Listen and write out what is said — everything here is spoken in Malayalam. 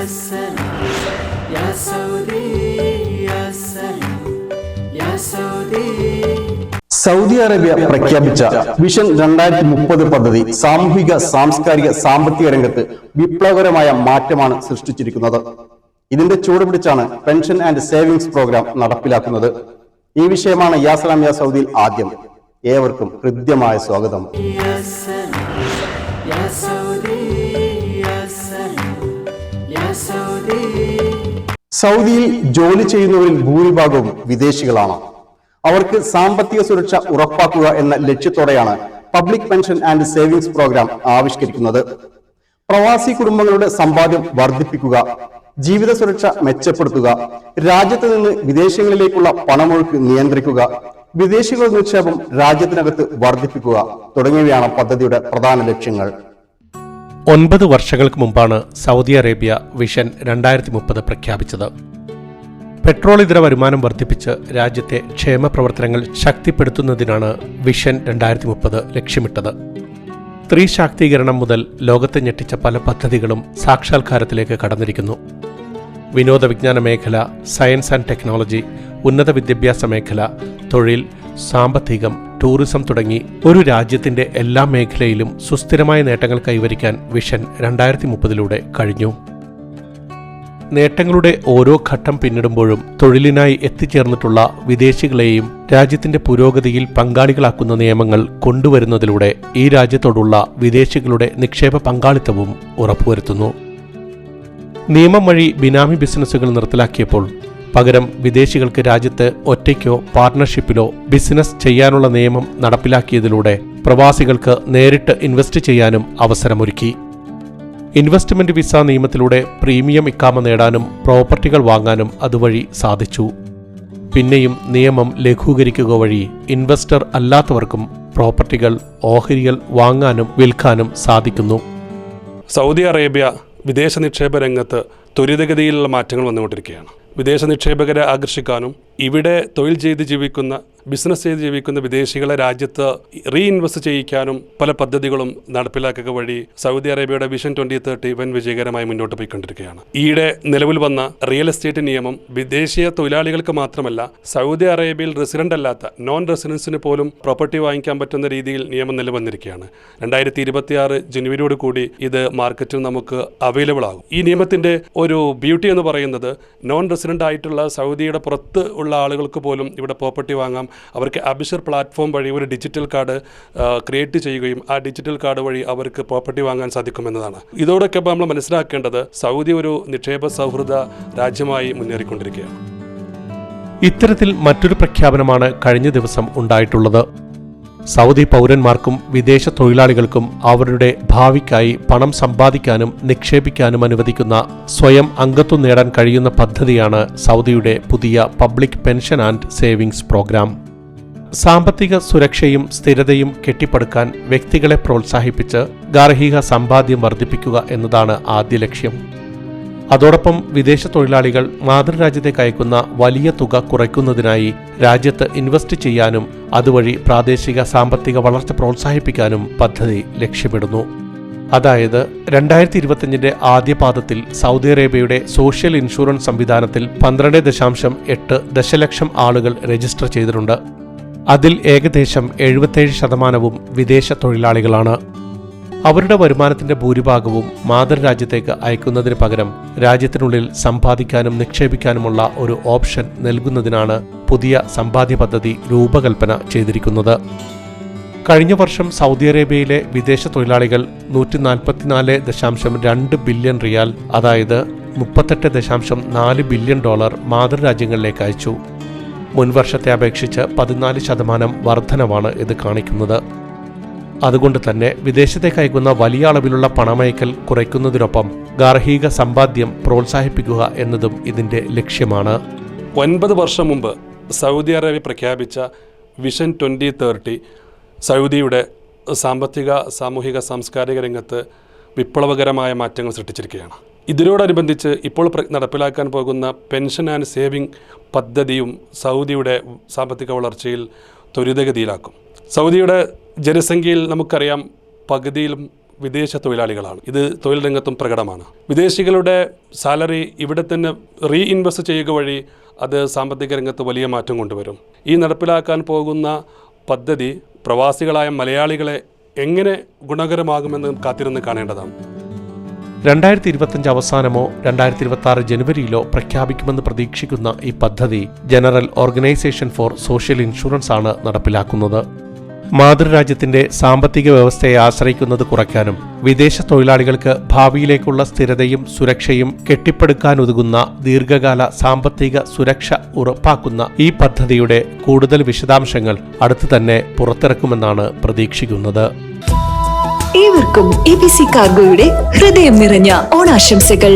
سلام يا سعودي يا سلام يا سعودي സൗദി അറേബ്യ പ്രഖ്യാപിച്ച വിഷൻ രണ്ടായിരത്തി മുപ്പത് പദ്ധതി സാമൂഹിക സാംസ്കാരിക സാമ്പത്തിക രംഗത്ത് വിപ്ലവകരമായ മാറ്റമാണ് സൃഷ്ടിച്ചിരിക്കുന്നത് ഇതിന്റെ ചൂട് പിടിച്ചാണ് പെൻഷൻ ആൻഡ് സേവിങ്സ് പ്രോഗ്രാം നടപ്പിലാക്കുന്നത് ഈ വിഷയമാണ് യാസലാം യാ സൗദിയിൽ ആദ്യം ഏവർക്കും ഹൃദ്യമായ സ്വാഗതം സൗദിയിൽ ജോലി ചെയ്യുന്നവരിൽ ഭൂരിഭാഗവും വിദേശികളാണ്. അവർക്ക് സാമ്പത്തിക സുരക്ഷ ഉറപ്പാക്കുക എന്ന ലക്ഷ്യത്തോടെയാണ് public pension and savings program ആവിഷ്കരിക്കുന്നത്. പ്രവാസി കുടുംബങ്ങളുടെ സമ്പാദ്യം വർദ്ധിപ്പിക്കുക ജീവിത സുരക്ഷ മെച്ചപ്പെടുത്തുക രാജ്യത്ത് നിന്ന് വിദേശങ്ങളിലേക്കുള്ള പണമൊഴുക്ക് നിയന്ത്രിക്കുക വിദേശികളുടെ നിക്ഷേപം രാജ്യത്തിനകത്ത് വർദ്ധിപ്പിക്കുക തുടങ്ങിയവയാണ് പദ്ധതിയുടെ പ്രധാന ലക്ഷ്യങ്ങൾ. ഒൻപത് വർഷങ്ങൾക്ക് മുമ്പാണ് സൗദി അറേബ്യ വിഷൻ രണ്ടായിരത്തി മുപ്പത് പ്രഖ്യാപിച്ചത്. പെട്രോൾ ഇതര വരുമാനം വർദ്ധിപ്പിച്ച് രാജ്യത്തെ ക്ഷേമ പ്രവർത്തനങ്ങൾ ശക്തിപ്പെടുത്തുന്നതിനാണ് വിഷൻ രണ്ടായിരത്തി മുപ്പത് ലക്ഷ്യമിട്ടത്. സ്ത്രീ ശാക്തീകരണം മുതൽ ലോകത്തെ ഞെട്ടിച്ച പല പദ്ധതികളും സാക്ഷാത്കാരത്തിലേക്ക് കടന്നിരിക്കുന്നു. വിനോദ വിജ്ഞാന മേഖല സയൻസ് ആൻഡ് ടെക്നോളജി ഉന്നത വിദ്യാഭ്യാസ മേഖല തൊഴിൽ സാമ്പത്തികം ടൂറിസം തുടങ്ങി ഒരു രാജ്യത്തിന്റെ എല്ലാ മേഖലയിലും സുസ്ഥിരമായ നേട്ടങ്ങൾ കൈവരിക്കാൻ വിഷൻ രണ്ടായിരത്തി മുപ്പതിലൂടെ കഴിഞ്ഞു. നേട്ടങ്ങളുടെ ഓരോ ഘട്ടം പിന്നിടുമ്പോഴും തൊഴിലിനായി എത്തിച്ചേർന്നിട്ടുള്ള വിദേശികളെയും രാജ്യത്തിന്റെ പുരോഗതിയിൽ പങ്കാളികളാക്കുന്ന നിയമങ്ങൾ കൊണ്ടുവരുന്നതിലൂടെ ഈ രാജ്യത്തോടുള്ള വിദേശികളുടെ നിക്ഷേപ പങ്കാളിത്തവും ഉറപ്പുവരുത്തുന്നു. നിയമം വഴി ബിനാമി ബിസിനസ്സുകൾ നിർത്തലാക്കിയപ്പോൾ പകരം വിദേശികൾക്ക് രാജ്യത്ത് ഒറ്റയ്ക്കോ പാർട്ണർഷിപ്പിലോ ബിസിനസ് ചെയ്യാനുള്ള നിയമം നടപ്പിലാക്കിയതിലൂടെ പ്രവാസികൾക്ക് നേരിട്ട് ഇൻവെസ്റ്റ് ചെയ്യാനും അവസരമൊരുക്കി. ഇൻവെസ്റ്റ്മെന്റ് വിസ നിയമത്തിലൂടെ പ്രീമിയം ഇക്കാമ നേടാനും പ്രോപ്പർട്ടികൾ വാങ്ങാനും അതുവഴി സാധിച്ചു. പിന്നെയും നിയമം ലഘൂകരിക്കുക വഴി ഇൻവെസ്റ്റർ അല്ലാത്തവർക്കും പ്രോപ്പർട്ടികൾ ഓഹരികൾ വാങ്ങാനും വിൽക്കാനും സാധിക്കുന്നു. സൗദി അറേബ്യ വിദേശ നിക്ഷേപ രംഗത്ത് ത്വരിതഗതിയിലുള്ള മാറ്റങ്ങൾ വന്നുകൊണ്ടിരിക്കുകയാണ്. വിദേശ നിക്ഷേപകരെ ആകർഷിക്കാനും ഇവിടെ തൊഴിൽ ചെയ്ത് ജീവിക്കുന്ന ബിസിനസ് ചെയ്ത് ജീവിക്കുന്ന വിദേശികളെ രാജ്യത്ത് റീഇൻവെസ്റ്റ് ചെയ്യിക്കാനും പല പദ്ധതികളും നടപ്പിലാക്കുക വഴി സൗദി അറേബ്യയുടെ വിഷൻ ട്വന്റി തേർട്ടി വൻ വിജയകരമായി മുന്നോട്ട് പോയിക്കൊണ്ടിരിക്കുകയാണ്. ഈയിടെ നിലവിൽ വന്ന റിയൽ എസ്റ്റേറ്റ് നിയമം വിദേശീയ തൊഴിലാളികൾക്ക് മാത്രമല്ല സൗദി അറേബ്യയിൽ റെസിഡന്റ് അല്ലാത്ത നോൺ റെസിഡൻസിന് പോലും പ്രോപ്പർട്ടി വാങ്ങിക്കാൻ പറ്റുന്ന രീതിയിൽ നിയമം നിലവന്നിരിക്കുകയാണ്. വന്നിരിക്കുകയാണ് രണ്ടായിരത്തി ഇരുപത്തിയാറ് ജനുവരിയോട് കൂടി ഇത് മാർക്കറ്റിൽ നമുക്ക് അവൈലബിൾ ആകും. ഈ നിയമത്തിന്റെ ഒരു ബ്യൂട്ടി എന്ന് പറയുന്നത് നോൺ റെസിഡന്റ് ആയിട്ടുള്ള സൗദിയുടെ പുറത്ത് ഉള്ള ആളുകൾക്ക് പോലും ഇവിടെ പ്രോപ്പർട്ടി വാങ്ങാം. അവർക്ക് അബിഷർ പ്ലാറ്റ്ഫോം വഴി ഒരു ഡിജിറ്റൽ കാർഡ് ക്രിയേറ്റ് ചെയ്യുകയും ആ ഡിജിറ്റൽ കാർഡ് വഴി അവർക്ക് പ്രോപ്പർട്ടി വാങ്ങാൻ സാധിക്കുമെന്നതാണ്. ഇതോടൊക്കെ നമ്മൾ മനസ്സിലാക്കേണ്ടത് സൗദി ഒരു നിക്ഷേപ സൗഹൃദ രാജ്യമായി മുന്നേറിക്കൊണ്ടിരിക്കുകയാണ്. ഇത്തരത്തിൽ മറ്റൊരു പ്രഖ്യാപനമാണ് കഴിഞ്ഞ ദിവസം ഉണ്ടായിട്ടുള്ളത്. സൗദി പൗരന്മാർക്കും വിദേശ തൊഴിലാളികൾക്കും അവരുടെ ഭാവിക്കായി പണം സമ്പാദിക്കാനും നിക്ഷേപിക്കാനും അനുവദിക്കുന്ന സ്വയം അംഗത്വം നേടാൻ കഴിയുന്ന പദ്ധതിയാണ് സൗദിയുടെ പുതിയ public pension and savings program. സാമ്പത്തിക സുരക്ഷയും സ്ഥിരതയും കെട്ടിപ്പടുക്കാൻ വ്യക്തികളെ പ്രോത്സാഹിപ്പിച്ച് ഗാർഹിക സമ്പാദ്യം വർദ്ധിപ്പിക്കുക എന്നതാണ് ആദ്യ ലക്ഷ്യം. അതോടൊപ്പം വിദേശ തൊഴിലാളികൾ മാതൃരാജ്യത്തേക്ക് അയക്കുന്ന വലിയ തുക കുറയ്ക്കുന്നതിനായി രാജ്യത്ത് ഇൻവെസ്റ്റ് ചെയ്യാനും അതുവഴി പ്രാദേശിക സാമ്പത്തിക വളർച്ച പ്രോത്സാഹിപ്പിക്കാനും പദ്ധതി ലക്ഷ്യമിടുന്നു. അതായത് രണ്ടായിരത്തി ഇരുപത്തിയഞ്ചിന്റെ ആദ്യ പാദത്തിൽ സൗദി അറേബ്യയുടെ സോഷ്യൽ ഇൻഷുറൻസ് സംവിധാനത്തിൽ പന്ത്രണ്ട് ദശാംശം എട്ട് ദശലക്ഷം ആളുകൾ രജിസ്റ്റർ ചെയ്തിട്ടുണ്ട്. അതിൽ ഏകദേശം എഴുപത്തേഴ് ശതമാനവും വിദേശ തൊഴിലാളികളാണ്. അവരുടെ വരുമാനത്തിന്റെ ഭൂരിഭാഗവും മാതൃരാജ്യത്തേക്ക് അയക്കുന്നതിന് പകരം രാജ്യത്തിനുള്ളിൽ സമ്പാദിക്കാനും നിക്ഷേപിക്കാനുമുള്ള ഒരു ഓപ്ഷൻ നൽകുന്നതിനാണ് പുതിയ സമ്പാദ്യ പദ്ധതി രൂപകൽപ്പന ചെയ്തിരിക്കുന്നത്. കഴിഞ്ഞ വർഷം സൗദി അറേബ്യയിലെ വിദേശ തൊഴിലാളികൾ നൂറ്റി നാൽപ്പത്തിനാല് ദശാംശം രണ്ട് ബില്യൺ റിയാൽ അതായത് മുപ്പത്തെട്ട് ദശാംശം നാല് ബില്യൺ ഡോളർ മാതൃരാജ്യങ്ങളിലേക്ക് അയച്ചു. മുൻവർഷത്തെ അപേക്ഷിച്ച് പതിനാല് ശതമാനം വർധനവാണ് ഇത് കാണിക്കുന്നത്. അതുകൊണ്ട് തന്നെ വിദേശത്തേക്ക് അയക്കുന്ന വലിയ അളവിലുള്ള പണമയക്കൽ കുറയ്ക്കുന്നതിനൊപ്പം ഗാർഹിക സമ്പാദ്യം പ്രോത്സാഹിപ്പിക്കുക എന്നതും ഇതിന്റെ ലക്ഷ്യമാണ്. ഒൻപത് വർഷം മുമ്പ് സൗദി അറേബ്യ പ്രഖ്യാപിച്ച വിഷൻ ട്വന്റി തേർട്ടി സൗദിയുടെ സാമ്പത്തിക സാമൂഹിക സാംസ്കാരിക രംഗത്ത് വിപ്ലവകരമായ മാറ്റങ്ങൾ സൃഷ്ടിച്ചിരിക്കുകയാണ്. ഇതിനോടനുബന്ധിച്ച് ഇപ്പോൾ നടപ്പിലാക്കാൻ പോകുന്ന പെൻഷൻ ആൻഡ് സേവിംഗ് പദ്ധതിയും സൗദിയുടെ സാമ്പത്തിക വളർച്ചയിൽ ത്വരിതഗതിയിലാക്കും. സൗദിയുടെ ജനസംഖ്യയിൽ നമുക്കറിയാം പകുതിയിലും വിദേശ തൊഴിലാളികളാണ്. ഇത് തൊഴിൽ രംഗത്തും പ്രകടമാണ്. വിദേശികളുടെ സാലറി ഇവിടെ തന്നെ റീ ഇൻവെസ്റ്റ് ചെയ്യുക വഴി അത് സാമ്പത്തിക രംഗത്ത് വലിയ മാറ്റം കൊണ്ടുവരും. ഈ നടപ്പിലാക്കാൻ പോകുന്ന പദ്ധതി പ്രവാസികളായ മലയാളികളെ എങ്ങനെ ഗുണകരമാകുമെന്ന് കാത്തിരുന്ന് കാണേണ്ടതാണ്. രണ്ടായിരത്തി ഇരുപത്തിയഞ്ച് അവസാനമോ രണ്ടായിരത്തി ഇരുപത്തി ആറ് ജനുവരിയിലോ പ്രഖ്യാപിക്കുമെന്ന് പ്രതീക്ഷിക്കുന്ന ഈ പദ്ധതി general organisation for social insurance ആണ് നടപ്പിലാക്കുന്നത്. മാതൃരാജ്യത്തിന്റെ സാമ്പത്തിക വ്യവസ്ഥയെ ആശ്രയിക്കുന്നത് കുറയ്ക്കാനും വിദേശ തൊഴിലാളികൾക്ക് ഭാവിയിലേക്കുള്ള സ്ഥിരതയും സുരക്ഷയും കെട്ടിപ്പടുക്കാനുതകുന്ന ദീർഘകാല സാമ്പത്തിക സുരക്ഷ ഉറപ്പാക്കുന്ന ഈ പദ്ധതിയുടെ കൂടുതൽ വിശദാംശങ്ങൾ അടുത്തു തന്നെ പുറത്തിറക്കുമെന്നാണ് പ്രതീക്ഷിക്കുന്നത്. ഏവർക്കും എ ബി സി കാർഗോയുടെ ഹൃദയം നിറഞ്ഞ ഓണാശംസകൾ.